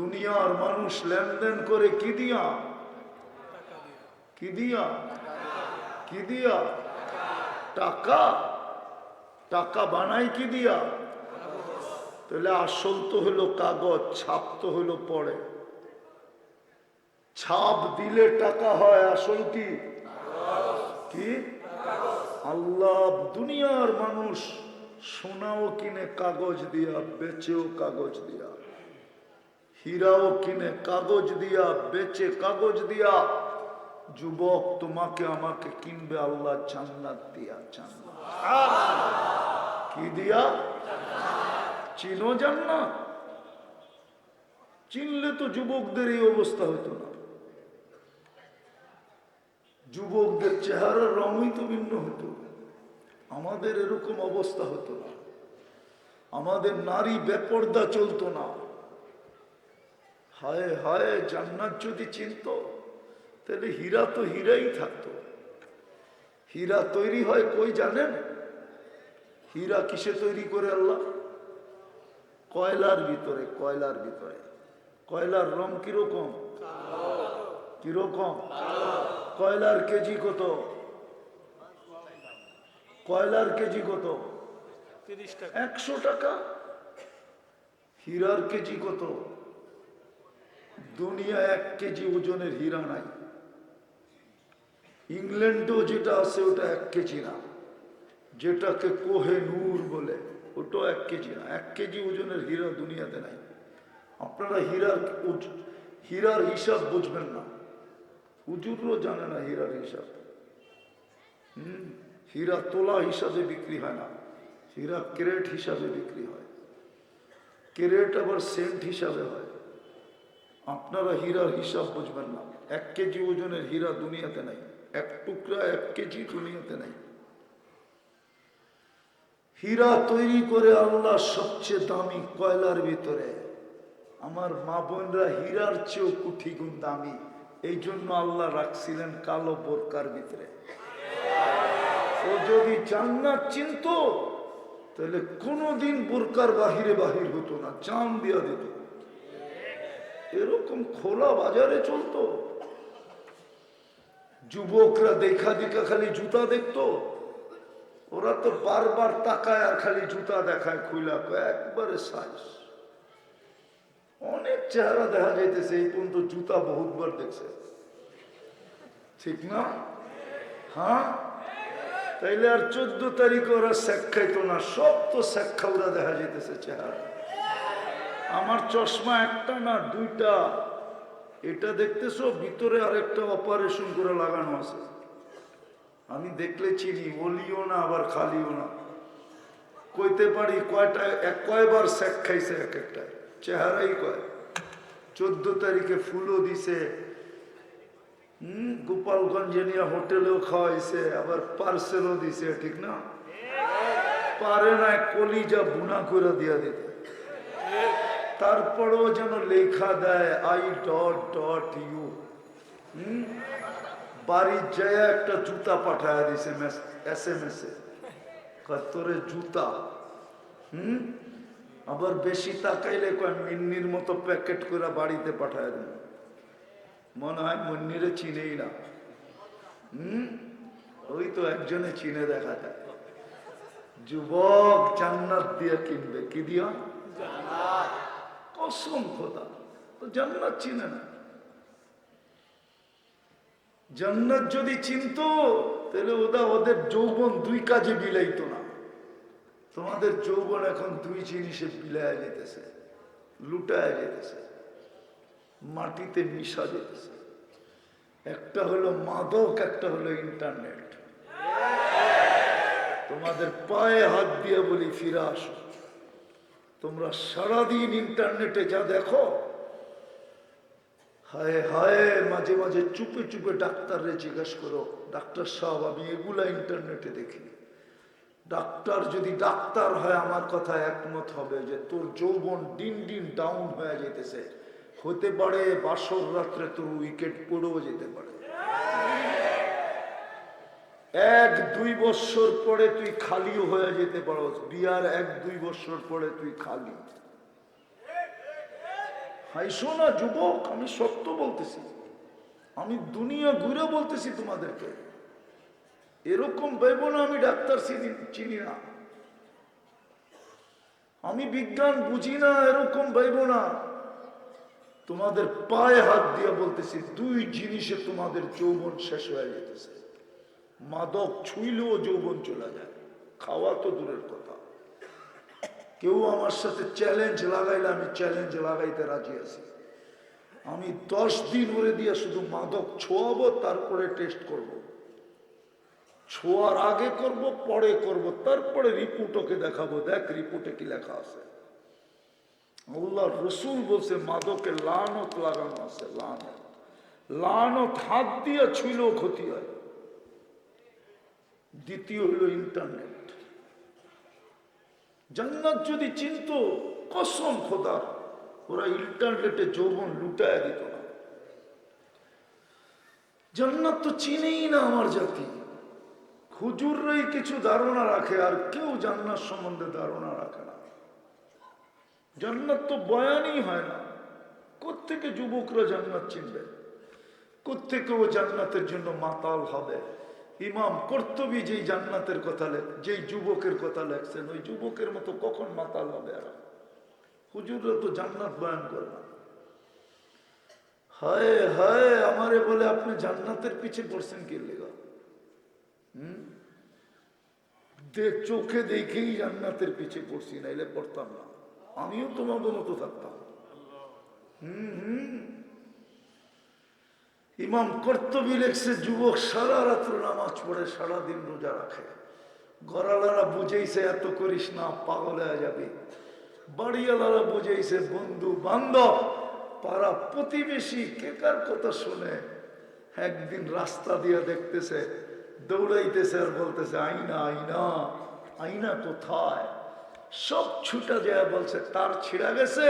দুনিয়ার মানুষ লেনদেন করে কি দিয়া? কি দিয়া? কি দিয়া? টাকা? টাকা বানাই কি দিয়া? তাহলে আসল তো হলো কাগজ, ছাপ তো হলো পড়ে। ছাপ দিলে টাকা হয়, আসল কি? কি? আল্লাহ দুনিয়ার মানুষ সোনাও কিনে কাগজ দিয়া, বেচেও কাগজ দিয়া। হীরাও কিনে কাগজ দিয়া, বেচে কাগজ দিয়া। যুবক তোমাকে আমাকে কিনবে, আল্লাহ জান্নাত দিয়া জান্নাত। কি দিয়া? চিনো জান্নাত? চিনলে তো যুবকদের এই অবস্থা হতো না। যুবকদের চেহারার রঙই তো ভিন্ন হতো। আমাদের এরকম অবস্থা হতো না। আমাদের নারী বেপর্দা চলতো না। হায় হায় জান্নাত যদি চিনত তাহলে হীরা তো হীরাই থাকতো। হীরা তৈরি হয় কই জানেন? হীরা কিসে তৈরি করে আল্লাহ? কয়লার ভিতরে কয়লার ভিতরে। কয়লার রং কীরকম? কীরকম? কয়লার কেজি কত? কয়লার কেজি কত? একশো টাকা। হীরার কেজি কত? দুনিয়া এক কেজি ওজনের হীরা নাই। ইংল্যান্ডেও যেটা আছে ওটা এক কেজি না। যেটাকে কোহে নূর বলে, ওটাও এক কেজি না। এক কেজি ওজনের হীরা দুনিয়াতে নাই। আপনারা হীরার হীরার হিসাব বুঝবেন না। হুজুরও জানে না হীরার হিসাব। হুম, হীরা তোলা হিসাবে বিক্রি হয় না। হীরা ক্রেট হিসাবে বিক্রি হয়। ক্রেট আবার সেন্ট হিসাবে হয়। আপনারা হীরার হিসাব বুঝবেন না। এক কেজি ওজনের হীরা দুনিয়াতে নাই। এক টুকরা এক কেজি দুনিয়াতে নাই। হীরা তৈরি করে আল্লাহ সবচেয়ে দামি কয়লার ভিতরে। আমার মা বোনরা হীরার চেয়েও কুঠি গুণ দামি। এই জন্য আল্লাহ রাখছিলেন কালো বোরকার ভিতরে। ও যদি জান্নাত চিনত, তাহলে কোনোদিন বোরকার বাহিরে বাহির হতো না চান দিয়া দিত। এরকম খোলা বাজারে চলতো। যুবকরা দেখা দেখা খালি জুতা দেখতো। ওরা তো বারবার তাকায় আর খালি জুতা দেখায় কয়, একবারে সাইজ অনেক চেহারা দেখা যাইতেছে, এই পর্যন্ত জুতা বহুতবার দেখছে। ঠিক না? হ্যাঁ? তাইলে আর চোদ্দ তারিখ ওরা শেখ খাইতো না, সব তো শেখ খাওয়া দেখা যাইতেছে চেহারা আমার চশমা একটা না দুইটা? এটা দেখতেছো? ভিতরে আরেকটা অপারেশন করে লাগানো আছে। আমি দেখলে চিনি ওলিও না, আবার খালিও না। কইতে পারি, কয়টা, এক কয়বার শেখ খাইছে এক একটা? চেহারাই কয়। চোদ্দ তারিখে ফুলও দিছে। হম, গোপালগঞ্জে নিয়ে হোটেলেও খাওয়াইছে, আবার পার্সেলও দিছে, ঠিক না? পারে না কলিজা বুনা করে দিয়া দিতে তারপরেও যেন লেখা দেয়, আই ডট ডট ইউ। বাড়ির যায় একটা জুতা পাঠায় দিছে এস এম এস। এ জুতা? হুম? আবার বেশি তাকাইলে কয়, মিন্নির মতো প্যাকেট করে বাড়িতে পাঠায় দেন। মনে হয় মুন্নিরে চিনেই না। হুম? ওই তো একজনে চিনে দেখা যায়। যুবক জান্নাত দিয়ে কিনবে। কি দিয়া? কসম খোদা তো জান্নাত চিনে না। জান্নাত যদি চিনতো, তাহলে ওদা ওদের যৌবন দুই কাজে বিলাইতো না। তোমাদের যৌবন এখন দুই জিনিসে বিলায় যেতেছে, লুটায় যেতেছে, মাটিতে মিশা যেতেছে। একটা হলো মাদক, একটা হলো ইন্টারনেট। তোমাদের পায়ে হাত দিয়ে বলি, ফিরে আসো। তোমরা সারাদিন ইন্টারনেটে যা দেখো, হায় হায়, মাঝে মাঝে চুপে চুপে ডাক্তাররে জিজ্ঞেস করো, ডাক্তার সাহেব, আমি এগুলা ইন্টারনেটে দেখি ডাক্তার যদি ডাক্তার হয়, আমার কথা একমত হবে যে তোর যৌবন দিন দিন ডাউন হয়ে যেতেছে হতে পারে বাসর রাত্রে তোর উইকেট পড়েও যেতে পারে। এক দুই বছর পরে তুই খালিও হয়ে যেতে পারো বিয়ার এক দুই বছর পরে তুই খালি। হাইসো না যুবক, আমি সত্য বলতেছি। আমি দুনিয়া ঘুরে বলতেছি তোমাদেরকে। এরকম ভেবো না আমি ডাক্তার চিনি চিনি না। আমি বিজ্ঞান বুঝি না, এরকম ভেবো না তোমাদের পায়ে হাত দিয়ে বলতেছি, দুই জিনিসে তোমাদের যৌবন শেষ হয়ে যেতেছে। মাদক ছুইলেও যৌবন চলে যায়। খাওয়া তো দূরের কথা। কেউ আমার সাথে চ্যালেঞ্জ লাগাইলে আমি চ্যালেঞ্জ লাগাইতে রাজি আছি। আমি দশ দিন ওরে দিয়ে শুধু মাদক ছোয়াবো, তারপরে টেস্ট করব। ছোঁয়ার আগে করব, পরে করব, তারপরে রিপোর্ট ওকে দেখাবো। দেখ রিপোর্টে কি লেখা আছে। আল্লাহ রসুল বলছে মাদকে লানত লাগানো আছে, লানত। লানত হাত দিয়ে ছুইলেও ক্ষতি হয়। দ্বিতীয় হলো ইন্টারনেট জান্নাত যদি চিনত, কসম খোদা, ওরা ইন্টারনেটে যৌবন লুটায় দিত না। জান্নাত তো চিনেই না আমার জাতি। হুজুররাই কিছু ধারণা রাখে, আর কেউ জান্নাত সম্বন্ধে ধারণা রাখে না। জান্নাত তো বয়ানই হয় না। কোত্থেকে যুবকরা জান্নাত চিনবে? কোত্থেকে ও জান্নাতের জন্য মাতাল হবে? ইমাম কর্তবী যেই জান্নাতের কথা লেখ যেই যুবকের কথা লেখছেন, ওই যুবকের মতো কখন মাতাল হবে আর হুজুররা তো জান্নাত বয়ান করে না। হায় হায়, আমারে বলে আপনি জান্নাতের পিছে পড়ছেন কি লেগা? হুম? দেখ, চোখে দেখেই জান্নাতের পিছে পড়ছি, নাইলে পড়তাম না। আমিও তোমাদের মতো থাকতাম। হুম হুম। ইমাম কর্তবী লেখছে, যুবক সারা রাত্র নামাজ পড়ে সারা দিন রোজা রাখে। গড়ালারা বুঝেইছে, এত করিস না, পাগল হয়ে যাবে। বাড়িওয়ালারা বুঝেইছে, বন্ধু বান্ধব, পাড়া প্রতিবেশী, কে কার কথা শুনে? একদিন রাস্তা দিয়ে দেখতেছে, দৌড়াইতেছে আর বলতেছে আইনা আইনা আইনা কোথায়? সব ছুটা যায়, বলছে, তার ছিঁড়া গেছে?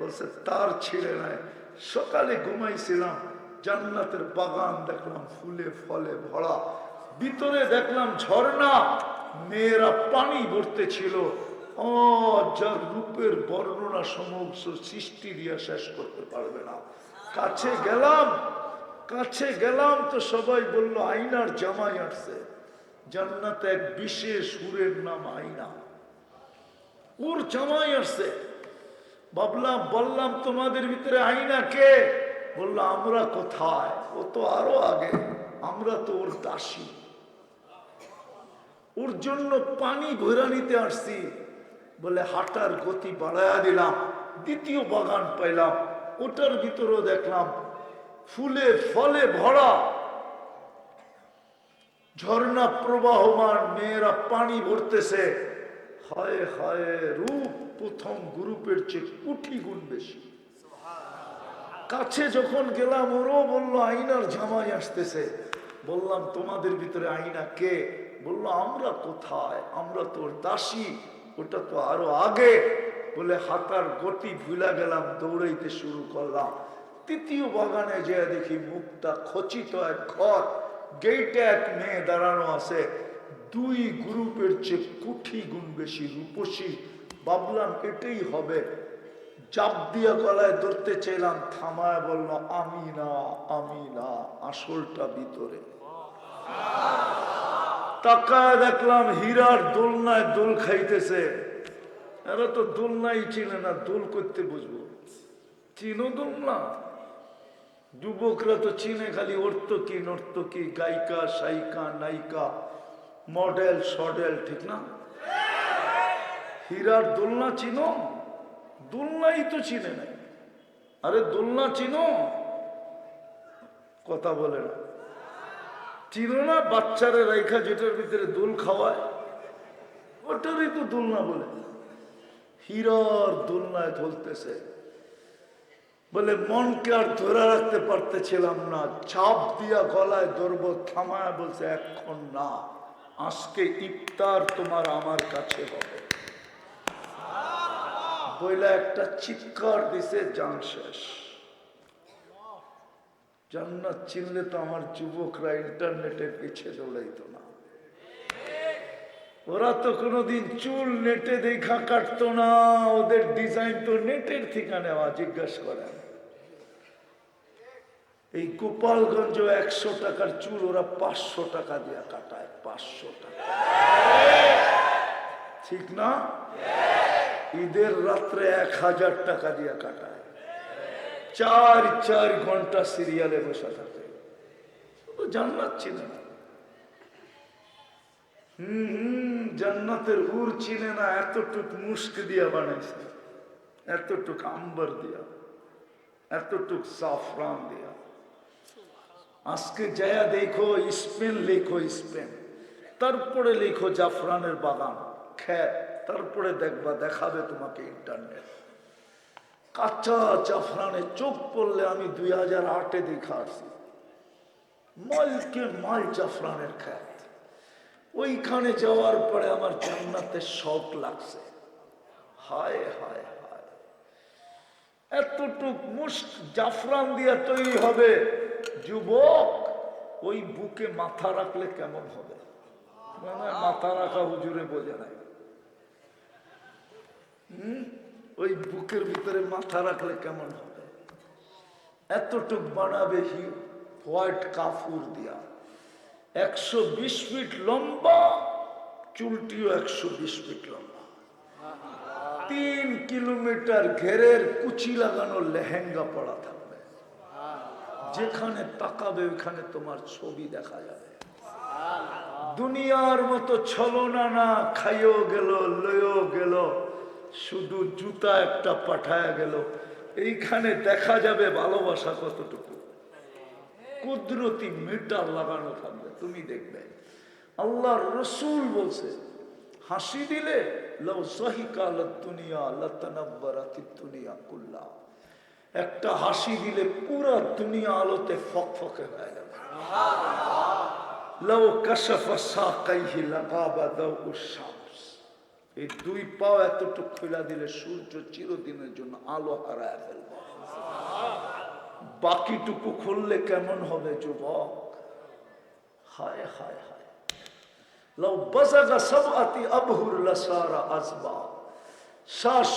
বলছে, তার ছিঁড়ে নাই। সকালে ঘুমাইছিলাম জান্নাতের বাগান দেখলাম, ফুলে, ফলে ভরা। ভিতরে দেখলাম ঝর্ণা, মেয়েরা পানি ভরতে ছিল যার রূপের বর্ণনা সমস্ত সৃষ্টি দিয়ে শেষ করতে পারবে না। কাছে গেলাম কাছে গেলাম তো সবাই বলল আইনার জামাই আসছে। জান্নাতে এক বিশেষ সুরের নাম আইনা ওর জামাই আসছে। ভাবলাম, বললাম, তোমাদের ভিতরে আইনা কে? বলল, আমরা কোথায়? ও তো আরও আগে। আমরা তো ওর দাসী। ওর জন্য পানি ঘোরা নিতে আসছি। বলে হাঁটার গতি বাড়াইয়া দিলাম, দ্বিতীয় বাগান পাইলাম। ওটার ভিতরেও দেখলাম ফুলে ফলে ভরা। ঝর্ণা প্রবাহমান, মেয়েরা পানি ভরতেছে। হায় হায়, রূপ প্রথম গ্রুপের চেয়ে কুঠি গুণ বেশি। কাছে যখন গেলাম, ওরও বলল আইনার জামাই আসতেছে। বললাম, তোমাদের ভিতরে আইনা কে? বলল, আমরা কোথায়? আমরা তোর দাসী। ওটা তো আরও আগে। বলে হাতার গতি ভুলা গেলাম, দৌড়াইতে শুরু করলাম। তৃতীয় বাগানে যে দেখি মুখটা খচিত এক ঘর। গেইটে এক মেয়ে দাঁড়ানো আছে। দুই গ্রুপের চেয়ে কুঠি গুণ বেশি রূপসী। ভাবলাম, এটাই হবে। চাপ দিয়ে গলায় ধরতে চাইলাম, থামায় বলল আমি না আমি না আসলটা ভিতরে। তাকায় দেখলাম হীরার দোলনায় দোল খাইতেছে। এরা তো দোলনাই চিনে না, দোল করতে বুঝব। চিনো দোলনা? যুবকরা তো চিনে খালি অর্তকি নর্তকি গায়িকা, সাইকা, নায়িকা, মডেল, সডেল, ঠিক না? হীরার দোলনা চিনো? দোলনাই তো চিনে নাই। আরে দোলনা চিনো? কথা বলে না। চিনো না বাচ্চারা রাইখা যেটার ভিতরে দোল খাওয়ায়? ওটারই তো দোলনা বলে। হিরর দোলনায় ধলতেছে বলে, মনকে আর ধরে রাখতে পারতেছিলাম না। চাপ দিয়া গলায় ধরবো, থামায় বলছে, এখন না। আজকে ইফতার তোমার আমার কাছে হবে। বইলা একটা চিৎকার দিছে, জান শেষ। জান্নাত চিনলে তো আমার যুবকরা ইন্টারনেটের পিছে দৌড়াইতো না। ওরা তো কোনোদিন চুল নেটে দেখা কাটতো না, ওদের ডিজাইন তো নেটের থেকে নেওয়া, জিজ্ঞাসা করেন। এই গোপালগঞ্জ একশো টাকার চুল ওরা পাঁচশো টাকা দিয়ে কাটায়, পাঁচশো টাকা। ঠিক না? ঈদের রাত্রে এক হাজার টাকা দিয়ে কাটায়। চার চার ঘণ্টা সিরিয়ালে বসে থাকে। জান্নাত চিনে না। হম জান্নাতের হুর চিনে না, এতটুক মুস্ক দিয়া বানাইছে। এতটুক আম্বর দিয়া। এতটুক সাফরান দিয়া। আজকে যায়া দেখো, স্পেন লেখো, স্পেন। তারপরে লেখো জাফরানের বাগান, খ্যাত। তারপরে দেখবা দেখাবে তোমাকে ইন্টারনেট। কাঁচা জাফরানে চোখ পড়লে আমি দুই হাজার আটে দেখা আসি। মালকে মাল জাফরানের খ্যাত। ওইখানে যাওয়ার পরে আমার জান্নাতের শখ লাগছে। হায় হায় হায়। এতটুক মুস্ক জাফরান দিয়ে তৈরি হবে যুবক, ওই বুকে মাথা রাখলে কেমন হবে? মাথা রাখা হুজুরে বোঝে নাই? ওই বুকের ভিতরে মাথা রাখলে কেমন হবে? এতটুক বানাবে হি হোয়াইট কাফুর দিয়া। একশো বিশ ফিট লম্বা, চুলটিও একশো বিশ ফিট লম্বা। তিন কিলোমিটার ঘেরের কুচি লাগানো লেহেঙ্গা পড়া থাকবে। যেখানে তাকাবে ওখানে তোমার ছবি দেখা যাবে। দুনিয়ার মতো ছলনা না, খাইও গেল লয়েও গেল শুধু জুতা একটা পাঠায়া গেল। এইখানে দেখা যাবে ভালোবাসা কতটুকু। কুদরতি মিটার লাগানো থাকবে তুমি দেখবে। আল্লাহ রসুল বলছে হাসি দিলে একটা হাসি দিলে পুরো দুনিয়া আলোতে ফকফকে হয়ে যাবে। কাশফা সাকাইহি লাগাবা এই দুই পাও এতটুকু খোলা দিলে সূর্য চিরদিনের জন্য আলো হারায় ফেলবে। বাকিটুকু খুললে কেমন হবে যুবক? হায় হায় হায়।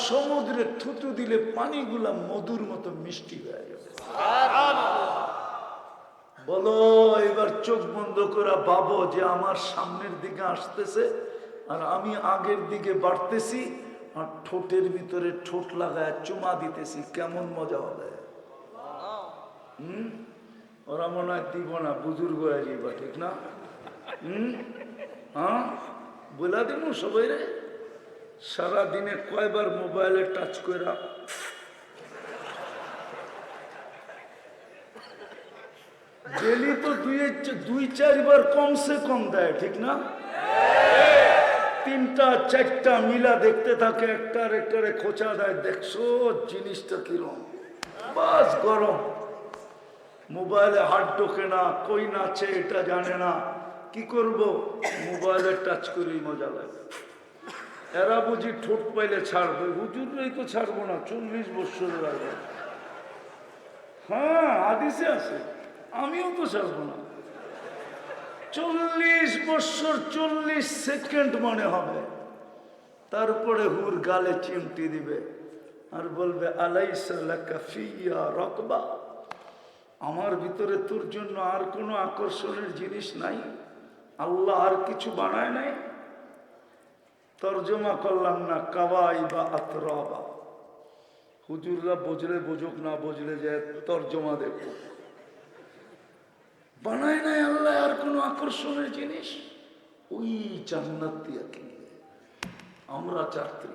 সমুদ্রে দিলে পানিগুলা মধুর মতো মিষ্টি হয়ে যাবে। বলো, এবার চোখ বন্ধ করে ভাবো যে আমার সামনের দিকে আসতেছে আর আমি আগের দিকে বাড়তেছি, আর ঠোঁটের ভিতরে ঠোঁট লাগায় চুমা দিতেছি, কেমন মজা হবে? হুম? ওরা মনে হয় দিব না বুজুর্গ যাইবা, ঠিক না? হুম? হ্যাঁ? বলা দিব সবাই রে? সারাদিনে কয়বার মোবাইলে টাচ করে ডেলি তো দুই দুই, চারবার কমসে কম দেয়, ঠিক না? তিনটা, চারটা মিলা দেখতে থাকে একটার একটারে খোঁচা দেয়, দেখছ জিনিসটা কিরম? বাস গরম। মোবাইলে হাত ঢোকে না, কই নাচে এটা জানে না। কি করব? মোবাইলে টাচ করেই মজা লাগে। এরা বুঝি ঠোঁট পাইলে ছাড়বে। হুজুরই তো ছাড়বো না, চল্লিশ বছরের আগে। হ্যাঁ আদিসে আছে। আমিও তো ছাড়বো না। চল্লিশ বছর, চল্লিশ সেকেন্ড মনে হবে। তারপরে হুর গালে চিমটি দিবে আর বলবে আলাইসাল্লাকা ফিয়া রকবা। আমার ভিতরে তোর জন্য আর কোনো আকর্ষণের জিনিস নাই। আল্লাহ আর কিছু বানায় নাই। তর্জমা করলাম না, কাবাই বা আতরাবা। হুজুররা বুঝলে বুঝুক, না বুঝলে যে তর্জমা দেখো বানায় নাই কোনো আকর্ষণের জিনিস? ওই জান্নাত আমরা যাত্রী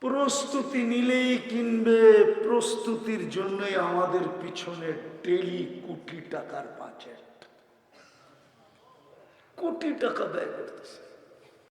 প্রস্তুতি নিলেই কিনবে, প্রস্তুতির জন্যই আমাদের পিছনে ডেলি কোটি টাকার বাজেট কোটি টাকা ব্যয় করতেছে।